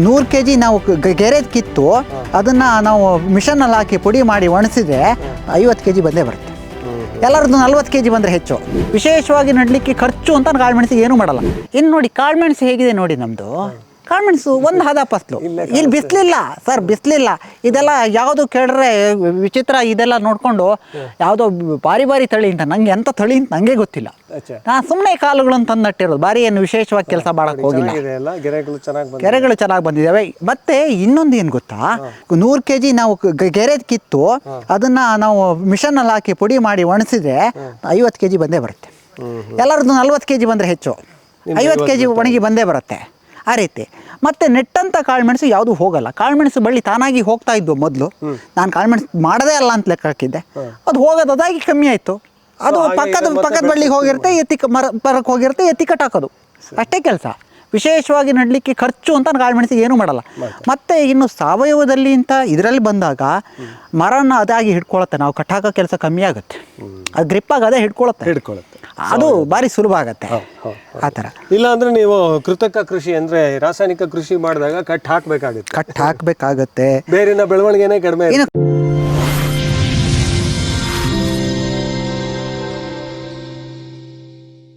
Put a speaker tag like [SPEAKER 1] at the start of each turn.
[SPEAKER 1] ನೂರು K G ನಾವು ಗೆರೆ ಕಿತ್ತು ಅದನ್ನು ನಾವು ಮಿಷನಲ್ಲಿ ಹಾಕಿ ಪುಡಿ ಮಾಡಿ ಒಣಸಿದ್ರೆ ಐವತ್ತು ಕೆ ಜಿ ಬಂದೇ ಬರುತ್ತೆ ಎಲ್ಲರದ್ದು ನಲ್ವತ್ತು ಕೆ ಜಿ ಬಂದರೆ ಹೆಚ್ಚು. ವಿಶೇಷವಾಗಿ ನಡಲಿಕ್ಕೆ ಖರ್ಚು ಅಂತ ಕಾಳುಮೆಣಸಿಗೆ ಏನೂ ಮಾಡಲ್ಲ. ಇನ್ನು ನೋಡಿ ಕಾಳುಮೆಣಸು ಹೇಗಿದೆ ನೋಡಿ ನಮ್ಮದು ಕಾಳುಮೆಣಸು ಒಂದು ಹದ ಫಸ್ಲು ಇಲ್ಲಿ ಬಿಸಿಲಿಲ್ಲ ಸರ್ ಬಿಸಿಲಿಲ್ಲ. ಇದೆಲ್ಲ ಯಾವುದು ಕೇಳ್ರೆ ವಿಚಿತ್ರ ಇದೆಲ್ಲ ನೋಡಿಕೊಂಡು ಯಾವುದೋ ಭಾರಿ ಭಾರಿ ತಳಿ ಅಂತ ನಂಗೆ ಎಂಥ ತಳಿ ಅಂತ ನನಗೆ ಗೊತ್ತಿಲ್ಲ. ನಾನು ಸುಮ್ಮನೆ ಕಾಲುಗಳನ್ನು ತಂದಟ್ಟಿರೋದು ಭಾರಿ ಏನು ವಿಶೇಷವಾಗಿ ಕೆಲಸ ಮಾಡಕ್ಕೆ ಹೋಗಿಲ್ಲ.
[SPEAKER 2] ಗೆರೆಗಳು ಚೆನ್ನಾಗಿ ಬಂದಿದೆ.
[SPEAKER 1] ಕೆರೆಗಳು ಚೆನ್ನಾಗಿ ಬಂದಿದ್ದಾವೆ. ಮತ್ತೆ ಇನ್ನೊಂದು ಏನು ಗೊತ್ತಾ? ನೂರು ಕೆ ಜಿ ನಾವು ಗೆರೆ ಗೆರೆದ್ ಕಿತ್ತು ಅದನ್ನ ನಾವು ಮಿಷನಲ್ಲಿ ಹಾಕಿ ಪುಡಿ ಮಾಡಿ ಒಣಸಿದ್ರೆ ಐವತ್ತು ಕೆ ಜಿ ಬಂದೇ ಬರುತ್ತೆ. ಎಲ್ಲರದ್ದು ನಲ್ವತ್ತು ಕೆ ಜಿ ಬಂದರೆ ಹೆಚ್ಚು. ಐವತ್ತು ಕೆ ಜಿ ಒಣಗಿ ಬಂದೇ ಬರುತ್ತೆ. ಆ ರೀತಿ ಮತ್ತು ನೆಟ್ಟಂಥ ಕಾಳುಮೆಣಸು ಯಾವುದು ಹೋಗಲ್ಲ. ಕಾಳುಮೆಣಸು ಬಳ್ಳಿ ತಾನಾಗಿ ಹೋಗ್ತಾ ಇದ್ವು ಮೊದಲು. ನಾನು ಕಾಳುಮೆಣಸು ಮಾಡದೇ ಅಲ್ಲ ಅಂತ ಲೆಕ್ಕ ಹಾಕಿದ್ದೆ. ಅದು ಹೋಗೋದಾಗಿ ಅದಾಗಿ ಕಮ್ಮಿ ಆಯಿತು. ಅದು ಪಕ್ಕದ ಪಕ್ಕದ ಬಳ್ಳಿಗೆ ಹೋಗಿರುತ್ತೆ ಎತ್ತಿ ಮರ ಮರಕ್ಕೆ ಹೋಗಿರುತ್ತೆ ಎತ್ತಿ ಕಟ್ಟಾಕೋದು. ಅಷ್ಟೇ ಕೆಲಸ. ವಿಶೇಷವಾಗಿ ನಡಲಿಕ್ಕೆ ಖರ್ಚು ಅಂತ ಕಾಳುಮೆಣಸಿಗೆ ಏನೂ ಮಾಡಲ್ಲ. ಮತ್ತೆ ಇನ್ನು ಸಾವಯವದಲ್ಲಿ ಅಂತ ಇದರಲ್ಲಿ ಬಂದಾಗ ಮರನ ಅದಾಗಿ ಹಿಡ್ಕೊಳತ್ತೆ. ನಾವು ಕಟ್ಟಾಕೋ ಕೆಲಸ ಕಮ್ಮಿ ಆಗುತ್ತೆ. ಅದು ಗ್ರಿಪ್ ಅದೇ ಹಿಡ್ಕೊಳತ್ತೆ.
[SPEAKER 2] ಹಿಡ್ಕೊಳ್ಳುತ್ತೆ
[SPEAKER 1] ಅದು ಭಾರಿ ಸುಲಭ ಆಗತ್ತೆ.
[SPEAKER 2] ಆತರ
[SPEAKER 1] ಆ ಥರ.
[SPEAKER 2] ಇಲ್ಲ ಅಂದ್ರೆ ನೀವು ಕೃತಕ ಕೃಷಿ ಅಂದ್ರೆ ರಾಸಾಯನಿಕ ಕೃಷಿ ಮಾಡಿದಾಗ ಕಟ್ ಹಾಕಬೇಕಾಗುತ್ತೆ.
[SPEAKER 1] ಕಟ್ ಹಾಕಬೇಕಾಗತ್ತೆ.
[SPEAKER 2] ಬೇರಿನ ಬೆಳವಣಿಗೆನೇ ಕಡಿಮೆ